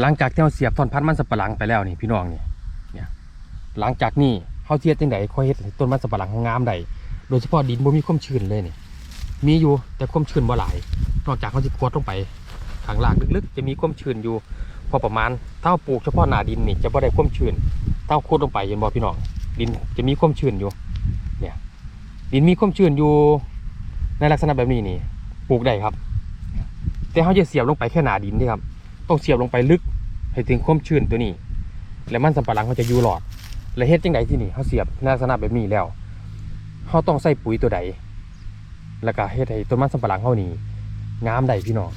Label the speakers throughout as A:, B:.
A: หลังจากที่เราเสียบท่อนพันธุ์มันสับปะหลังไปแล้วนี่พี่น้องนี่เนี่ยหลังจากนี้เขาเทียดจังไดค่อยเฮ็ดต้นมันสับปะหลังงามได้โดยเฉพาะดินบ่มีความชื้นเลยนี่มีอยู่แต่ความชื้นบ่หลายนอกจากเขาจะกดลงไปข้างล่างลึกๆ จะมีความชื้นอยู่พอประมาณถ้าเราปลูกเฉพาะหน้าดินนี่จะบ่ได้ความชื้นถ้าเราขุดลงไปเห็นบ่พี่น้องดินจะมีความชื้นอยู่เนี่ยดินมีความชื้นอยู่ในลักษณะแบบนี้นี่ปลูกได้ครับ แต่เขาจะเสียบลงไปแค่หนาดินนี่ครับ ต้องเสียบลงไปลึก ให้ถึงความชื้นตัวนี้ แล้วมันสำปะหลังเขาจะอยู่หลอด และเฮ็ดจังไดที่นี่เขาเสียบในลักษณะแบบนี้แล้วเขาต้องใส่ปุ๋ยตัวใดแล้วก็เฮ็ดให้ต้นมันสำปะหลังเขานี่งามได้พี่น้อง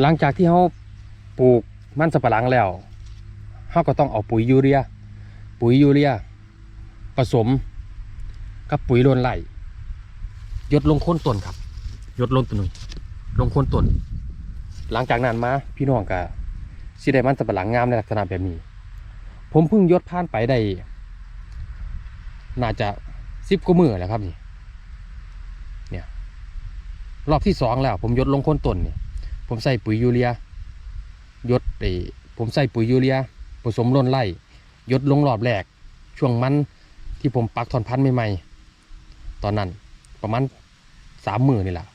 A: หลังจากที่เขาปลูกมันสำปะหลังแล้วเขาก็ต้องเอาปุ๋ยยูเรีย ปุ๋ยยูเรีย ผสม กับปุ๋ยโลนไหลยดลงโคนต้นครับยดลงต้นหนึ่งลงโคนต้น หลังจากนั้นมาพี่น้องก็สิได้มันสับหลังงามในลักษณะแบบนี้ ผมเพิ่งยดผ่านไปได้ น่าจะสิบกว่ามือแล้วครับนี่เนี่ยรอบที่สองแล้ว ผมยดลงโคนต้นเนี่ยผมใส่ปุ๋ยยูเรียยดไอผมใส่ปุ๋ยยูเรียผสมโลนไล่ยดลงรอบแรก ช่วงมันที่ผมปักถอนพันธุ์ใหม่ๆตอนนั้นประมาณสามมือนี่แหละ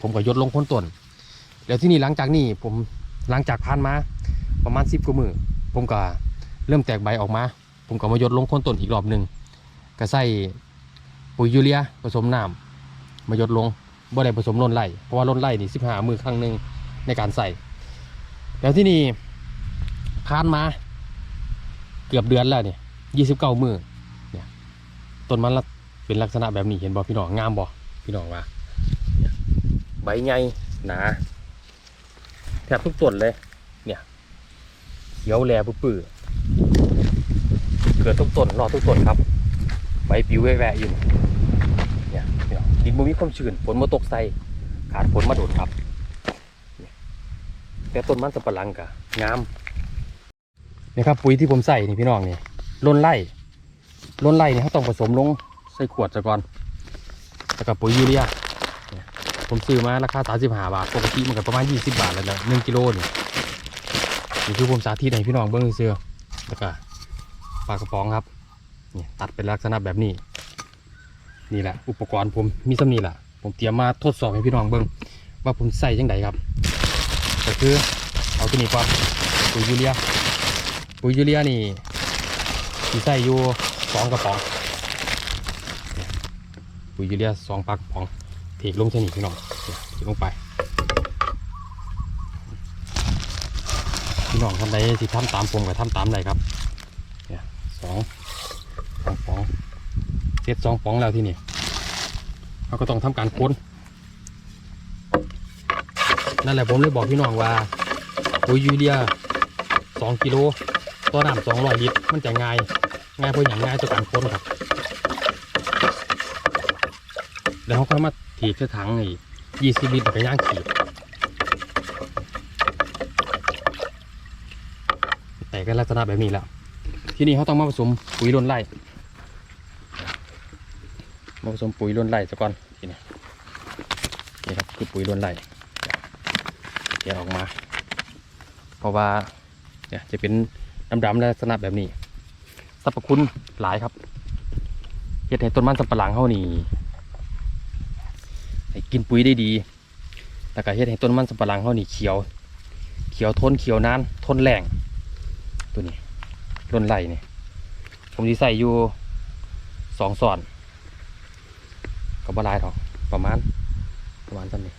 A: ผมก็ยดลงโคนต้น แล้วที่นี่หลังจากนี้ผมหลังจากผ่านมาประมาณสิบกว่ามือผมก็เริ่มแตกใบออกมา ผมก็มายดลงคนต้นอีกรอบหนึ่งก็ใส่ปุ๋ยยูเรียผสมน้ำมายดลงบ่ได้ผสมล้นไร่เพราะว่าล้นไร่นี่สิบห้ามือครั้งหนึ่งในการใส่ แล้วที่นี่ผ่านมาเกือบเดือนแล้วเนี่ยยี่สิบเก้ามือเนี่ยต้นมันละเป็นลักษณะแบบนี้เห็นบ่พี่น้องงามบ่พี่น้องว่าใบใหญ่หนา แทบทุกต้นเลย เนี่ยเขียวแลปื้อเกิดทุกต้นรอทุกต้นครับใบปิวแวะๆอยู่เนี่ยเนี่ยดินบ่มีความชื้นฝนมาตกใส่ขาดฝนมาโดดครับแต่ต้นมันสับปะหลังกะงามนี่ครับปุ๋ยที่ผมใส่นี่พี่น้องนี่ล้นไล่ล้นไล่นี่เขาต้องผสมลงใส่ขวดซะก่อนแล้วก็ปุ๋ยยูเรีย ผมซื้อมาราคาสามสิบห้าบาท ปกติมันก็ประมาณยี่สิบบาทแล้วนะหนึ่งกิโลนี่นี่คือผมสาธิตให้พี่น้องเบิ้งเสื้อแล้วก็ปลากระป๋องครับนี่ตัดเป็นลักษณะแบบนี้ นี่แหละ อุปกรณ์ผมมีสำนีแหละผมเตรียมมาทดสอบให้พี่น้องเบิ้งว่าผมใส่ยังไงครับก็คือเอาตัวนี้ก่อนปุ๋ยยูเรียปุ๋ยยูเรียนี่ที่ใส่อยู่สองกระป๋องปุ๋ยยูเรียสองปากระป๋อง เทลงเส้นนี้พี่น้องเนี่ยเทลงไป พี่น้องท่านใดที่ทำตามผมก็ทำตามได้ครับเนี่ยสองสองป๋องเสร็จสองป๋องแล้วที่นี่เราก็ต้องทำการค้นนั่นแหละผมเลยบอกพี่น้องว่าปุ๋ยยูเรียสองกิโลต่อน้ำสองร้อยลิตรมันจะง่ายง่ายเพราะอย่างง่ายต่อการค้นครับแล้วเขาค่อยมา ถีบใส่ถังไอ้ยี่สิบลิตรแล้วก็ย่างขีดแต่ก็ลักษณะแบบนี้แหละที่นี่เขาต้องมาผสมปุ๋ยล้นไร่มาผสมปุ๋ยล้นไร่ซะก่อนทีนี้นี่ครับคือปุ๋ยล้นไร่เดี๋ยวออกมา เพราะว่าเนี่ยจะเป็นดำๆและลักษณะแบบนี้สรรพคุณหลายครับเฮ็ดให้ต้นมันสำปะหลังเขานี่ ให้กินปุ๋ยได้ดีแล้วก็เฮ็ดให้ต้นมันสำปะหลังเขานี่เขียว เขียวทนเขียวนานทนแรงตัวนี้ร่นไหลนี่ผมจะใส่อยู่สองส่อนก็บหลายหรอกประมาณประมาณสันนี้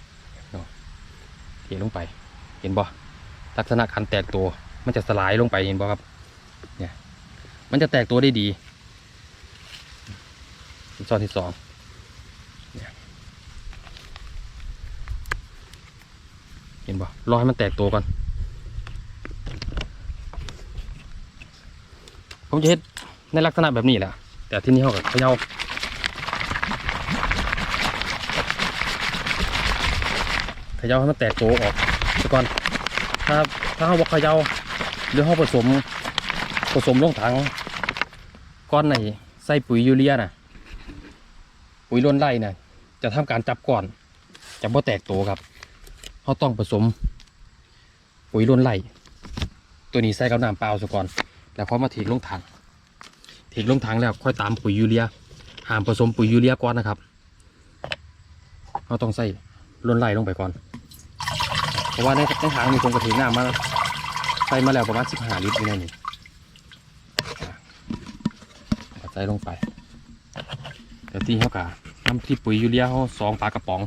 A: เนาะเทลงไป เห็นบ่ลักษณะการแตกตัว มันจะสลายลงไปเห็นบ่ครับเนี่ยมันจะแตกตัวได้ดีซอนที่สองเนี่ยเห็นบ่รอให้มันแตกตัวก่อน ผมจะเฮ็ดในลักษณะแบบนี้แหละ แต่ที่นี่เขากับเขย่าเขย่าให้มันแตกตัวออกซะก่อน ถ้าถ้าเขาบอกเขย่าหรือเขาผสมผสมลงถังก้อนไหนใส่ปุ๋ยยูเรียน่ะ ปุ๋ยล้นไร่น่ะจะทำการจับก่อนจะบ่แตกตัวครับ เขาต้องผสมปุ๋ยล้นไร่ตัวนี้ใส่กับน้ำเปล่าซะก่อน แล้วค่อมาถีกลงถังถีกลงถังแล้วค่อยตามปุ๋ยยูเรียห้ามผสมปุ๋ยยูเรียก่อนนะครับเราต้องใส่ล้นไหลลงไปก่อน เพราะว่าในในถังมีผมกระถีน้ำมาใส่มาแล้วประมาณ15ลิตรอยู่ในนี้อ่ใส่ลงไปเดี๋ยวที่เขากะน้ำที่ปุ๋ยยูเรียเขาสองปลากระป๋อง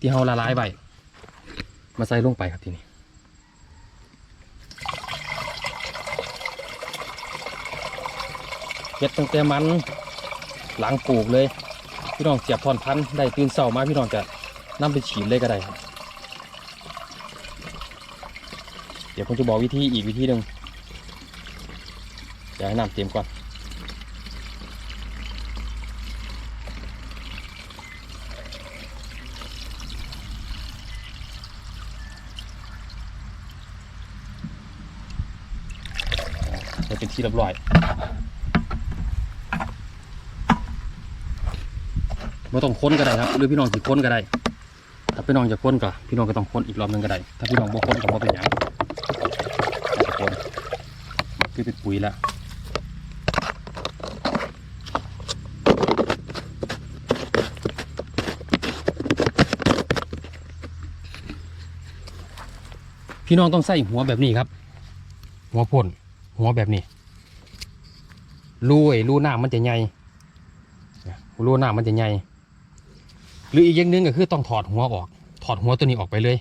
A: ที่เขาละลายไป มาใส่ลงไปครับทีนี้เฮ็ดตั้งแต่มันหลังปลูกเลย พี่น้องเสียบพรพันธุ์ได้ตื่นเช้ามาพี่น้องจะนำไปฉีดเลยก็ได้ครับ เดี๋ยวผมจะบอกวิธีอีกวิธีหนึ่งเดี๋ยวให้น้ำเต็มก่อน เป็นที่เรียบร้อยไม่ต้องค้นก็ได้ครับ หรือพี่น้องสิค้นก็ได้ ถ้าพี่น้องจะค้นก็พี่น้องก็ต้องค้นอีกรอบหนึงก็ได้ ถ้าพี่น้องบ่ค้นก็บ่เป็นหยังจะค้นคือเป็นปุ๋ยแล้วพี่น้องต้องใส่หัวแบบนี้ครับ หัวพ่น หัวแบบนี้รูไอ้รูหน้ามันจะใหญ่รูหน้ามันจะใหญ่หรืออีกอย่างหนึงก็คือต้องถอดหัวออก ถอดหัวตัวนี้ออกไปเลย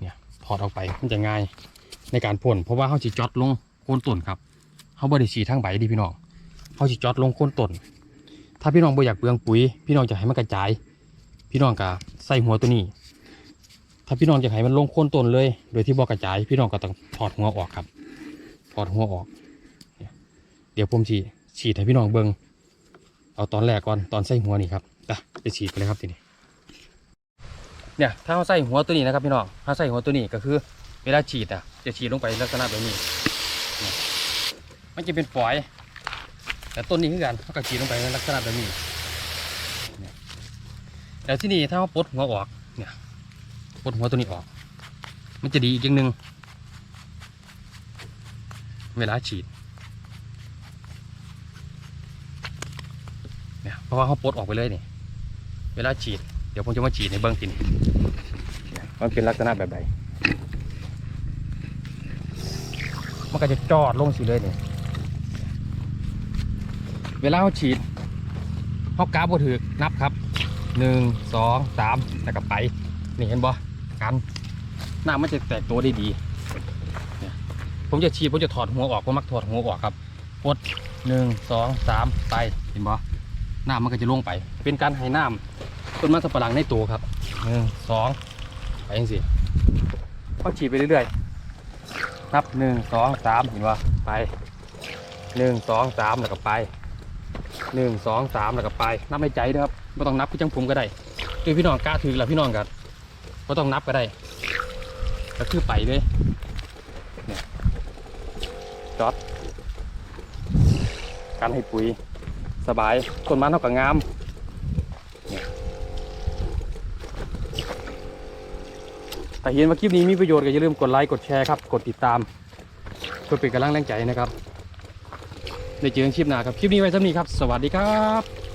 A: เนี่ยถอดออกไปมันจะง่ายในการพ่นเพราะว่าเขาสิจอดลงโคนต้นครับเขาบริสีทั้งใบดีพี่น้องเขาสิจอดลงโคนต้น ถ้าพี่น้องบ่อยากเปลืองปุ๋ย พี่น้องจะให้มันกระจาย พี่น้องก็ใส่หัวตัวนี้ ถ้าพี่น้องจะให้มันลงโคนต้นเลย โดยที่บ่กระจาย พี่น้องก็ต้องถอดหัวออกครับ อดหัวออก เดี๋ยวผมฉีฉีดให้พี่น้องเบิงเอาตอนแรกก่อนตอนใส่หัวนี่ครับไปไปฉีดกันเลยครับทีนี้เนี่ยถ้าเราใส่หัวตัวนี้นะครับพี่น้องถ้าใส่หัวตัวนี้ก็คือเวลาฉีดอะจะฉีดลงไปลักษณะแบบนี้เนี่ยมันจะเป็นฝอย แต่ต้นนี้คือกันเขาก็ฉีดลงไปในลักษณะแบบนี้เนี่ยแล้วที่นี่ถ้าเราปลดหัวออกเนี่ยปลดหัวตัวนี้ออก มันจะดีอีกอย่างหนึ่ง เวลาฉีดเนี่ยเพราะว่าเขาปลดออกไปเลยนี่ เวลาฉีด เดี๋ยวผมจะมาฉีดในเบื้องกินเนี่ยมันเป็นลักษณะแบบใดมันก็จะจอดลงสิเลยนี่เวลาเขาฉีดเขากราบบถือนับครับหนึ่งสองสามแล้วก็ไป นี่เห็นบ่กันหน้ามันจะแตกตัวได้ดี ผมจะฉีดผมจะถอดหัวออกผมมักถอดหัวออกครับกดหนึ่งสองสามไปเห็นบ่น้ำมันก็จะลงไป เป็นการให้น้ำต้นมันสับปะหลังในตัวครับหนึ่งสองไปยังสิเขาฉีดไปเรื่อยๆนับหนึ่งสองสามเห็นบ่ไปหนึ่งสองสามแล้วก็ไปหนึ่งสองสามแล้วก็ไป นับในใจนะครับไม่ต้องนับคือจังผมก็ได้คือพี่น้องกล้าถือแล้วพี่น้องกันก็ต้องนับก็ได้ก็คือไปเลย จอดการให้ปุ๋ยสบายต้นไม้เท่ากับงามแต่เห็นว่าคลิปนี้มีประโยชน์ก็อย่าลืมกดไลค์กดแชร์ครับ กดติดตามเพื่อเป็นกำลังแรงใจนะครับ ในเจอกันคลิปหน้าครับ คลิปนี้ไว้สำนี้ครับ สวัสดีครับ